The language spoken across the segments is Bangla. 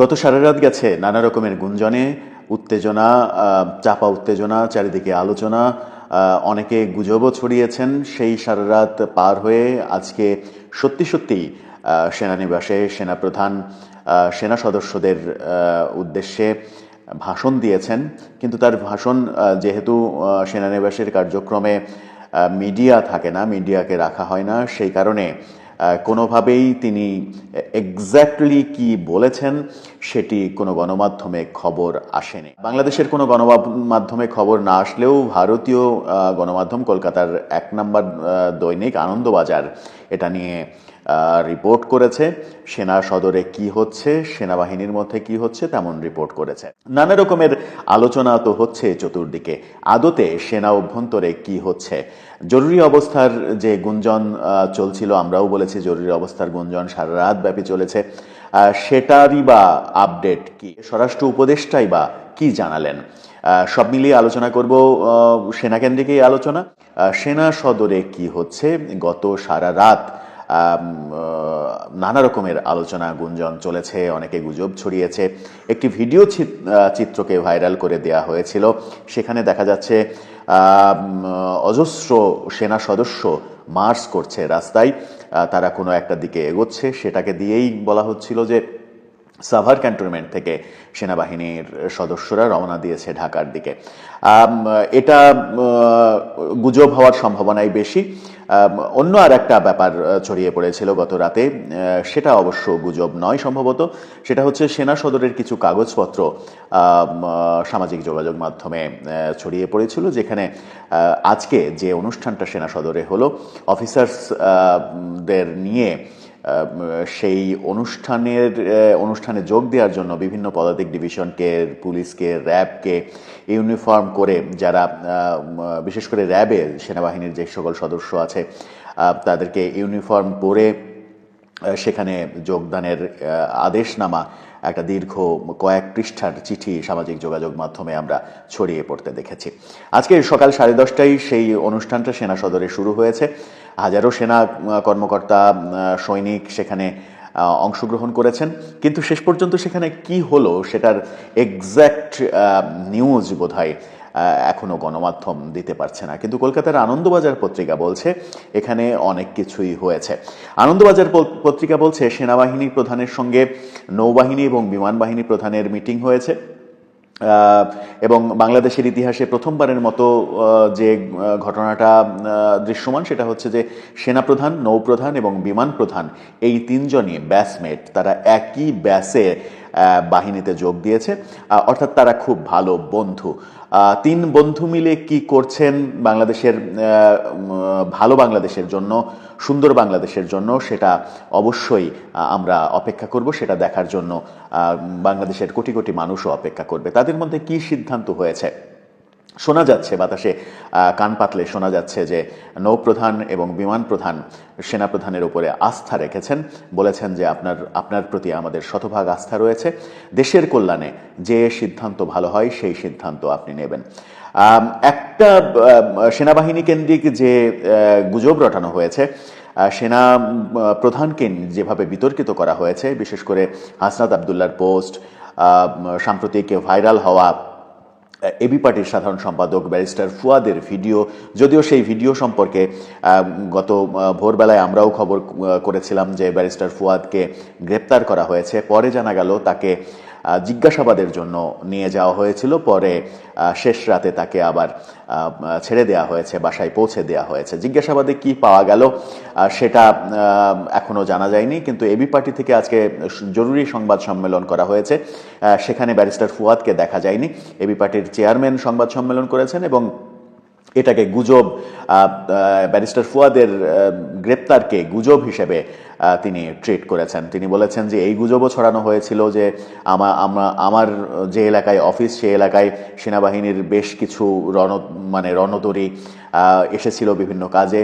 গত সারা রাত গেছে নানা রকমের গুঞ্জনে, উত্তেজনা চাপা উত্তেজনা, চারিদিকে আলোচনা অনেকে গুজবও ছড়িয়েছেন। সেই সারা রাত পার হয়ে আজকে সত্যি সত্যি সেনানিবাসে সেনাপ্রধান সেনা সদস্যদের উদ্দেশ্যে ভাষণ দিয়েছেন। কিন্তু তার ভাষণ যেহেতু সেনানিবাসের কার্যক্রমে মিডিয়া থাকে না, মিডিয়াকে রাখা হয় না, সেই কারণে কোনোভাবেই তিনি এক্স্যাক্টলি কি বলেছেন সেটি কোনো গণমাধ্যমে খবর আসেনি। বাংলাদেশের কোনো গণমাধ্যমে খবর না আসলেও ভারতীয় গণমাধ্যম কলকাতার এক নম্বর দৈনিক আনন্দবাজার এটা নিয়ে রিপোর্ট করেছে। সেনা সদরে কি হচ্ছে সেনাবাহিনীর মধ্যে কি হচ্ছে তেমন রিপোর্ট করেছে। নানা রকমের আলোচনা তো হচ্ছে চতুর্দিকে। আদতে সেনা অভ্যন্তরে কি হচ্ছে? জরুরি অবস্থার যে গুঞ্জন চলছিল আমরাও বলেছি জরুরি অবস্থার গুঞ্জন সারা রাত ব্যাপী চলেছে। সেটারই বা আপডেট কি? স্বরাষ্ট্র উপদেষ্টাই বা কি জানালেন? সব মিলিয়ে আলোচনা করব আহ, সেনাকেন্দ্রিক এই আলোচনা। সেনা সদরে কি হচ্ছে? গত সারা রাত নানা রকমের আলোচনা গুঞ্জন চলেছে, অনেকে গুজব ছড়িয়েছে। একটি ভিডিও চিত- চিত্রকে ভাইরাল করে দেয়া হয়েছিল। সেখানে দেখা যাচ্ছে অজস্র সেনা সদস্য মার্চ করছে রাস্তায়। তারা কোনো একটা দিকে এগোচ্ছে। সেটাকে দিয়েই বলা হচ্ছিল যে সাভার ক্যান্টনমেন্ট থেকে সেনাবাহিনীর সদস্যরা রওনা দিয়েছে ঢাকার দিকে। এটা গুজব হওয়ার সম্ভাবনাই বেশি। অন্য আর একটা ব্যাপার ছড়িয়ে পড়েছিল গত রাতে সেটা অবশ্য গুজব নয় সম্ভবত। সেটা হচ্ছে সেনা সদরের কিছু কাগজপত্র সামাজিক যোগাযোগ মাধ্যমে ছড়িয়ে পড়েছিল, যেখানে আজকে যে অনুষ্ঠানটা সেনা সদরে হলো, অফিসার্স দের নিয়ে সেই অনুষ্ঠানের অনুষ্ঠানে যোগ দেওয়ার জন্য বিভিন্ন পদাতিক ডিভিশনকে, পুলিশকে, র্যাবকে ইউনিফর্ম করে যারা বিশেষ করে র্যাবে সেনাবাহিনীর যে সকল সদস্য আছে তাদেরকে ইউনিফর্ম পরে সেখানে যোগদানের আদেশনামা একটা দীর্ঘ কয়েক পৃষ্ঠার চিঠি সামাজিক যোগাযোগ মাধ্যমে আমরা ছড়িয়ে পড়তে দেখেছি। আজকে সকাল সাড়ে দশটায় সেই অনুষ্ঠানটা সেনা সদরে শুরু হয়েছে। হাজারো সেনা কর্মকর্তা সৈনিক সেখানে অংশগ্রহণ করেছেন। কিন্তু শেষ পর্যন্ত সেখানে কি হলো সেটার এক্স্যাক্ট নিউজ বোধহয় আহ, এখনও গণমাধ্যম দিতে পারছে না। কিন্তু কলকাতার আনন্দবাজার পত্রিকা বলছে এখানে অনেক কিছুই হয়েছে। আনন্দবাজার পত্রিকা বলছে সেনাবাহিনী প্রধানের সঙ্গে নৌবাহিনী এবং বিমান বাহিনী প্রধানের মিটিং হয়েছে। এবং বাংলাদেশের ইতিহাসে প্রথমবারের মতো যে ঘটনাটা দৃশ্যমান সেটা হচ্ছে যে সেনাপ্রধান নৌপ্রধান এবং বিমান প্রধান এই তিনজনই ব্যাসমেট তারা একই ব্যাসে বাহিনীতে যোগ দিয়েছে। অর্থাৎ তারা খুব ভালো বন্ধু। তিন বন্ধু মিলে কি করছেন বাংলাদেশের ভালো বাংলাদেশের জন্য, সুন্দর বাংলাদেশের জন্য, সেটা অবশ্যই আমরা অপেক্ষা করব। সেটা দেখার জন্য বাংলাদেশের কোটি কোটি মানুষও অপেক্ষা করবে। তাদের মধ্যে কি সিদ্ধান্ত হয়েছে? শোনা যাচ্ছে, বাতাসে কান পাতলে শোনা যাচ্ছে যে নৌপ্রধান এবং বিমান প্রধান সেনাপ্রধানের উপরে আস্থা রেখেছেন। বলেছেন যে আপনার আপনার প্রতি আমাদের শতভাগ আস্থা রয়েছে। দেশের কল্যাণে যে সিদ্ধান্ত ভালো হয়, সেই সিদ্ধান্ত আপনি নেবেন। একটা সেনাবাহিনী কেন্দ্রিক যে গুজব রটানো হয়েছে সেনা প্রধানকে যেভাবে বিতর্কিত করা হয়েছে, বিশেষ করে হাসনাত আবদুল্লার পোস্ট সাম্প্রতিক ভাইরাল হওয়া এবি পার্টির সাধারণ সম্পাদক ব্যারিস্টার ফুয়াদের ভিডিও। যদিও সেই ভিডিও সম্পর্কে গত ভোরবেলায় আমরাও খবর করেছিলাম যে ব্যারিস্টার ফুয়াদকে গ্রেপ্তার করা হয়েছে। পরে জানা গেল তাকে জিজ্ঞাসাবাদের জন্য নিয়ে যাওয়া হয়েছিল। পরে শেষ রাতে তাকে আবার ছেড়ে দেওয়া হয়েছে, বাসায় পৌঁছে দেওয়া হয়েছে। জিজ্ঞাসাবাদে কি পাওয়া গেল সেটা এখনও জানা যায়নি। কিন্তু এবি পার্টি থেকে আজকে জরুরি সংবাদ সম্মেলন করা হয়েছে। সেখানে ব্যারিস্টার ফুয়াদকে দেখা যায়নি। এবি পার্টির চেয়ারম্যান সংবাদ সম্মেলন করেছেন এবং এটাকে গুজব ব্যারিস্টার ফুয়াদের গ্রেপ্তারকে গুজব হিসেবে তিনি ট্রিট করেছেন। তিনি বলেছেন যে, এই গুজবও ছড়ানো হয়েছিল যে, আমা আমরা আমার যে এলাকায় অফিস, সেই এলাকায় সেনাবাহিনীর বেশ কিছু রণ মানে রণতরী এসেছিল বিভিন্ন কাজে।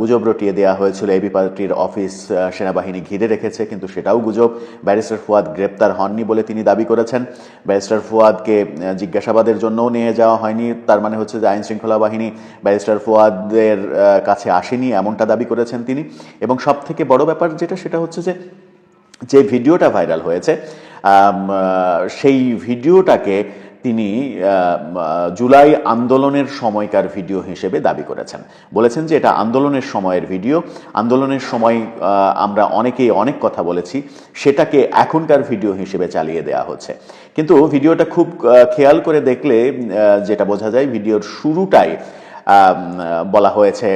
গুজব রটিয়ে দেওয়া হয়েছিল। এবি পার্টির অফিস সেনাবাহিনী ঘিরে রেখেছে, কিন্তু সেটাও গুজব। ব্যারিস্টার ফুয়াদ গ্রেপ্তার হননি বলে তিনি দাবি করেছেন। ব্যারিস্টার ফুয়াদকে জিজ্ঞাসাবাদের জন্যও নিয়ে যাওয়া হয়নি। তার মানে হচ্ছে যে আইন শৃঙ্খলা বাহিনী ব্যারিস্টার ফুয়াদের কাছে আসেনি এমনটা দাবি করেছেন তিনি। এবং সব থেকে বড় ব্যাপার যেটা, সেটা হচ্ছে যে যে ভিডিওটা ভাইরাল হয়েছে সেই ভিডিওটাকে তিনি জুলাই আন্দোলনের সময়কার ভিডিও হিসেবে দাবি করেছেন। বলেছেন যে এটা আন্দোলনের সময়ের ভিডিও। আন্দোলনের সময় আমরা অনেকেই অনেক কথা বলেছি। সেটাকে এখনকার ভিডিও হিসেবে চালিয়ে দেওয়া হচ্ছে। কিন্তু ভিডিওটা খুব খেয়াল করে দেখলে যেটা বোঝা যায়, ভিডিওর শুরুটাই বলা হয়েছে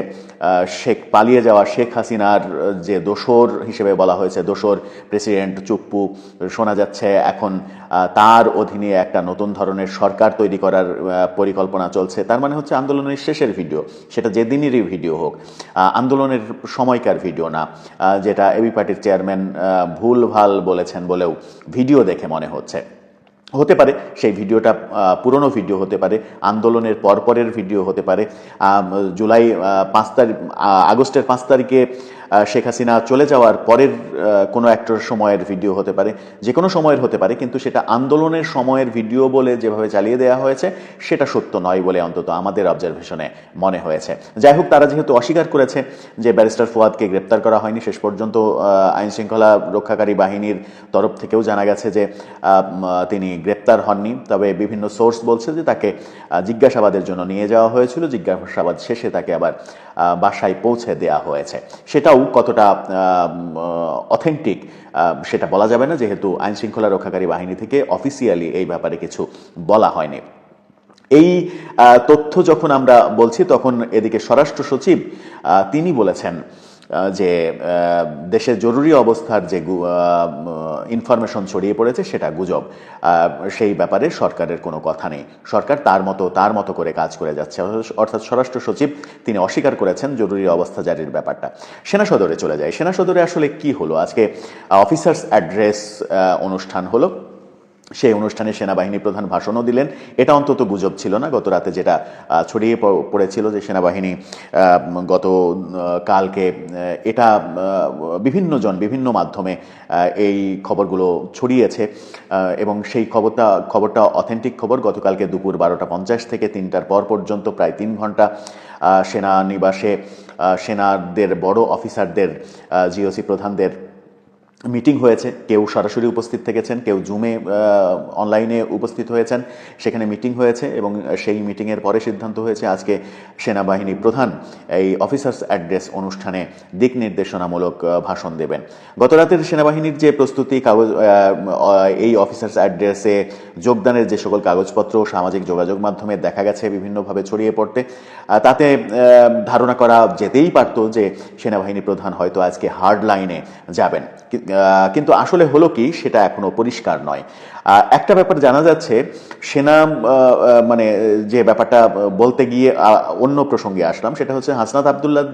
শেখ, পালিয়ে যাওয়া শেখ হাসিনার যে দোসর হিসেবে বলা হয়েছে, দোসর প্রেসিডেন্ট চুপ্পু, শোনা যাচ্ছে এখন তার অধীনে একটা নতুন ধরনের সরকার তৈরি করার পরিকল্পনা চলছে। তার মানে হচ্ছে আন্দোলনের শেষের ভিডিও, সেটা যেদিনেরই ভিডিও হোক আন্দোলনের সময়কার ভিডিও না যেটা এবি পার্টির চেয়ারম্যান ভুল ভালো বলেছেন বলেও ভিডিও দেখে মনে হচ্ছে। হতে পারে, সেই ভিডিওটা পুরনো ভিডিও হতে পারে, আন্দোলনের পরপরের ভিডিও হতে পারে জুলাই পাঁচ তারিখ আগস্টের পাঁচ তারিখে শেখ হাসিনা চলে যাওয়ার পরের কোনো একটা সময়ের ভিডিও হতে পারে, যে কোনো সময়ের হতে পারে, কিন্তু সেটা আন্দোলনের সময়ের ভিডিও বলে যেভাবে চালিয়ে দেওয়া হয়েছে, সেটা সত্য নয় বলে অন্তত আমাদের অবজারভেশনে মনে হয়েছে। যাই হোক, তারা যেহেতু অস্বীকার করেছে যে ব্যারিস্টার ফুয়াদকে গ্রেপ্তার করা হয়নি, শেষ পর্যন্ত আইন শৃঙ্খলা রক্ষাকারী বাহিনীর তরফ থেকেও জানা গেছে যে তিনি গ্রেপ্তার হননি। তবে বিভিন্ন সোর্স বলছে যে তাকে জিজ্ঞাসাবাদের জন্য নিয়ে যাওয়া হয়েছিল। জিজ্ঞাসাবাদ শেষে তাকে আবার বাসায় পৌঁছে দেওয়া হয়েছে। সেটাও কতটা অথেন্টিক সেটা বলা যাবে না। যেহেতু আইন শৃঙ্খলা রক্ষাকারী বাহিনী থেকে অফিসিয়ালি এই ব্যাপারে কিছু বলা হয়নি। এই তথ্য যখন আমরা বলছি, তখন এদিকে স্বরাষ্ট্র সচিব তিনি বলেছেন যে দেশে জরুরি অবস্থার যে ইনফরমেশন ছড়িয়ে পড়েছে সেটা গুজব। সেই ব্যাপারে সরকারের কোনো কথা নেই। সরকার তার মতো তার মতো করে কাজ করে যাচ্ছে। অর্থাৎ স্বরাষ্ট্র সচিব তিনি অস্বীকার করেছেন জরুরি অবস্থা জারির ব্যাপারটা। সেনা সদরে চলে যায়। সেনা সদরে আসলে কি হলো? আজকে অফিসার্স অ্যাড্রেস অনুষ্ঠান হলো। সেই অনুষ্ঠানে সেনাবাহিনী প্রধান ভাষণও দিলেন। এটা অন্তত গুজব ছিল না। গত রাতে যেটা ছড়িয়ে পড়েছিল যে সেনাবাহিনী গত কালকে এটা বিভিন্ন জন বিভিন্ন মাধ্যমে এই খবরগুলো ছড়িয়েছে। এবং সেই খবরটা খবরটা অথেন্টিক খবর। গতকালকে দুপুর বারোটা পঞ্চাশ থেকে তিনটার পর পর্যন্ত প্রায় তিন ঘণ্টা সেনানিবাসে সেনাদের বড় অফিসারদের জিওসি প্রধানদের মিটিং হয়েছে, কেউ সরাসরি উপস্থিত থেকেছেন, কেউ জুমে অনলাইনে উপস্থিত হয়েছেন। সেখানে মিটিং হয়েছে এবং সেই মিটিংয়ের পরে সিদ্ধান্ত হয়েছে আজকে সেনাবাহিনী প্রধান এই অফিসার্স অ্যাড্রেস অনুষ্ঠানে দিক নির্দেশনামূলক ভাষণ দেবেন। গত রাতের সেনাবাহিনীর যে প্রস্তুতি, কাগজ এই অফিসার্স অ্যাড্রেসে যোগদানের যে সকল কাগজপত্র, সামাজিক যোগাযোগ মাধ্যমে দেখা গেছে বিভিন্নভাবে ছড়িয়ে পড়তে তাতে ধারণা করা যেতেই পারতো যে সেনাবাহিনী প্রধান হয়তো আজকে হার্ড লাইনে যাবেন। কিন্তু আসলে হলো কি, সেটা এখনও পরিষ্কার নয়। একটা ব্যাপার জানা যাচ্ছে, সেনা মানে যে ব্যাপারটা বলতে গিয়ে অন্য প্রসঙ্গে আসলাম, সেটা হচ্ছে হাসনাত আবদুল্লাহ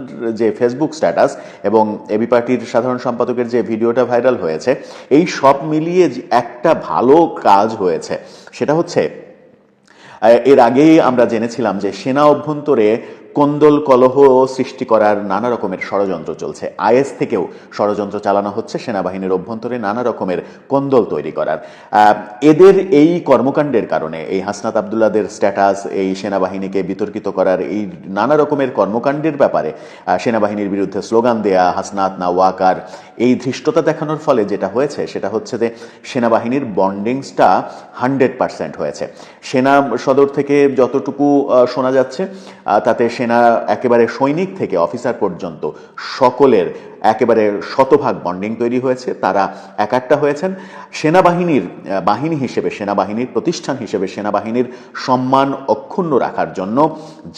যে ফেসবুক স্ট্যাটাস এবং এবি পার্টির সাধারণ সম্পাদকের যে ভিডিওটা ভাইরাল হয়েছে, এই সব মিলিয়ে একটা ভালো কাজ হয়েছে, সেটা হচ্ছে এর আগেই আমরা জেনেছিলাম যে সেনা অভ্যন্তরে কোন্দল কলহ সৃষ্টি করার নানা রকমের ষড়যন্ত্র চলছে। আইএস থেকেও ষড়যন্ত্র চালানো হচ্ছে সেনাবাহিনীর অভ্যন্তরে নানা রকমের কোন্দল তৈরি করার। এদের এই কর্মকাণ্ডের কারণে এই হাসনাত আবদুল্লাদের স্ট্যাটাস, এই সেনাবাহিনীকে বিতর্কিত করার এই নানা রকমের কর্মকাণ্ডের ব্যাপারে সেনাবাহিনীর বিরুদ্ধে স্লোগান দেয়া, হাসনাত না ওয়াকার, এই ধৃষ্টতা দেখানোর ফলে যেটা হয়েছে সেটা হচ্ছে যে সেনাবাহিনীর বন্ডিংসটা হান্ড্রেড পার্সেন্ট হয়েছে। সেনা সদর থেকে যতটুকু শোনা যাচ্ছে তাতে সেনা একেবারে সৈনিক থেকে অফিসার পর্যন্ত সকলের একেবারে শতভাগ বন্ডিং তৈরি হয়েছে, তারা একাট্টা হয়েছেন। সেনাবাহিনীর বাহিনী হিসেবে, সেনাবাহিনীর প্রতিষ্ঠান হিসেবে সেনাবাহিনীর সম্মান অক্ষুণ্ণ রাখার জন্য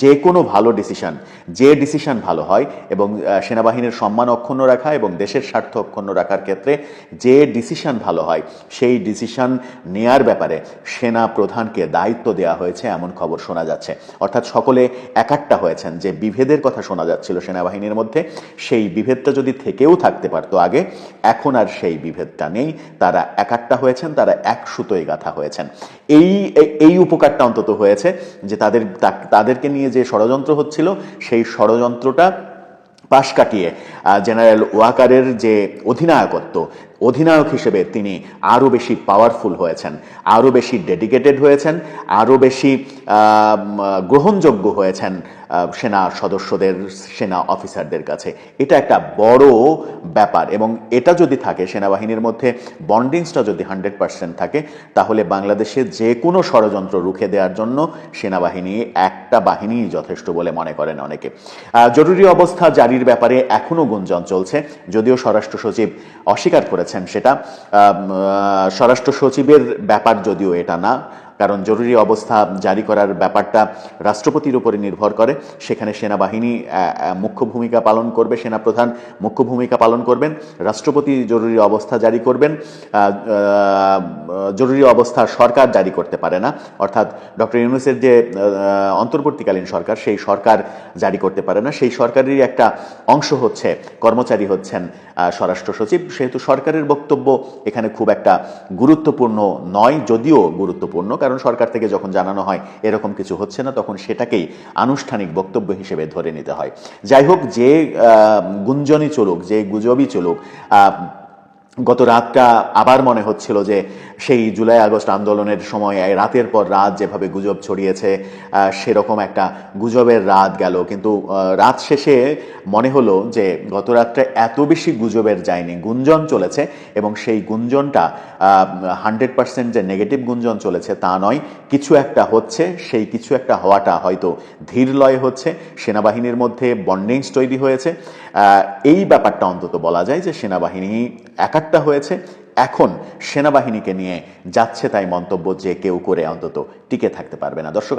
যে কোনো ভালো ডিসিশন যে ডিসিশন ভালো হয় এবং সেনাবাহিনীর সম্মান অক্ষুণ্ণ রাখা এবং দেশের স্বার্থ অক্ষুণ্ণ রাখার ক্ষেত্রে যে ডিসিশন ভালো হয়, সেই ডিসিশন নেয়ার ব্যাপারে সেনা প্রধানকে দায়িত্ব দেওয়া হয়েছে এমন খবর শোনা যাচ্ছে। অর্থাৎ সকলে একাট্টা হয়েছেন। যে বিভেদের কথা শোনা যাচ্ছিল সেনাবাহিনীর মধ্যে, সেই বিভেদটা যদি থেকেও থাকতে পারতো আগে, এখন আর সেই বিভেদটা নেই। তারা একাট্টা হয়েছেন, তারা এক সুতোয় গাথা হয়েছেন। এই, এই- উপকারটা অন্তত হয়েছে যে তাদের, তাদেরকে নিয়ে যে ষড়যন্ত্র হচ্ছিল, সেই ষড়যন্ত্রটা পাশ কাটিয়ে জেনারেল ওয়াকারের যে অধিনায়কত্ব, অধিনায়ক হিসেবে তিনি আরও বেশি পাওয়ারফুল হয়েছেন, আরও বেশি ডেডিকেটেড হয়েছেন, আরও বেশি গ্রহণযোগ্য হয়েছেন সেনা সদস্যদের, সেনা অফিসারদের কাছে। এটা একটা বড় ব্যাপার এবং এটা যদি থাকে, সেনাবাহিনীর মধ্যে বন্ডিংসটা যদি হান্ড্রেড পার্সেন্ট থাকে, তাহলে বাংলাদেশে যে কোনো ষড়যন্ত্র রুখে দেওয়ার জন্য সেনাবাহিনী একটা বাহিনী যথেষ্ট বলে মনে করেন অনেকে। জরুরি অবস্থা জারির ব্যাপারে এখনও গুঞ্জন চলছে, যদিও স্বরাষ্ট্র সচিব অস্বীকার করেছেন সেটা। স্বরাষ্ট্র সচিবের ব্যাপার যদিও এটা না কারণ জরুরি অবস্থা জারি করার ব্যাপারটা রাষ্ট্রপতির উপরে নির্ভর করে। সেখানে সেনাবাহিনী মুখ্য ভূমিকা পালন করবে, সেনাপ্রধান মুখ্য ভূমিকা পালন করবেন, রাষ্ট্রপতি জরুরি অবস্থা জারি করবেন জরুরি অবস্থা সরকার জারি করতে পারে না। অর্থাৎ ডক্টর ইউনুসের যে অন্তর্বর্তীকালীন সরকার, সেই সরকার জারি করতে পারে না। সেই সরকারেরই একটা অংশ হচ্ছে, কর্মচারী হচ্ছেন স্বরাষ্ট্র সচিব। সেহেতু সরকারের বক্তব্য এখানে খুব একটা গুরুত্বপূর্ণ নয়, যদিও গুরুত্বপূর্ণ। কারণ সরকার থেকে যখন জানানো হয় এরকম কিছু হচ্ছে না, তখন সেটাকেই আনুষ্ঠানিক বক্তব্য হিসেবে ধরে নিতে হয়। যাই হোক, যে গুঞ্জনই চলুক, যে গুজবই চলুক গত রাতটা আবার মনে হচ্ছিল যে সেই জুলাই আগস্ট আন্দোলনের সময় রাতের পর রাত যেভাবে গুজব ছড়িয়েছে সেরকম একটা গুজবের রাত গেল। কিন্তু রাত শেষে মনে হলো যে গত রাতটা এত বেশি গুজবের যায়নি, গুঞ্জন চলেছে এবং সেই গুঞ্জনটা হান্ড্রেড পার্সেন্ট যে নেগেটিভ গুঞ্জন চলেছে তা নয়, কিছু একটা হচ্ছে, সেই কিছু একটা হওয়াটা হয়তো ধীর লয় হচ্ছে, সেনাবাহিনীর মধ্যে বন্ডিংস তৈরি হয়েছে। এই ব্যাপারটা অন্তত বলা যায় যে সেনাবাহিনী একাট্টা হয়েছে, এখন সেনাবাহিনীকে নিয়ে যাচ্ছে তাই মন্তব্য যে কেউ করে অন্তত টিকে থাকতে পারবে না। দর্শক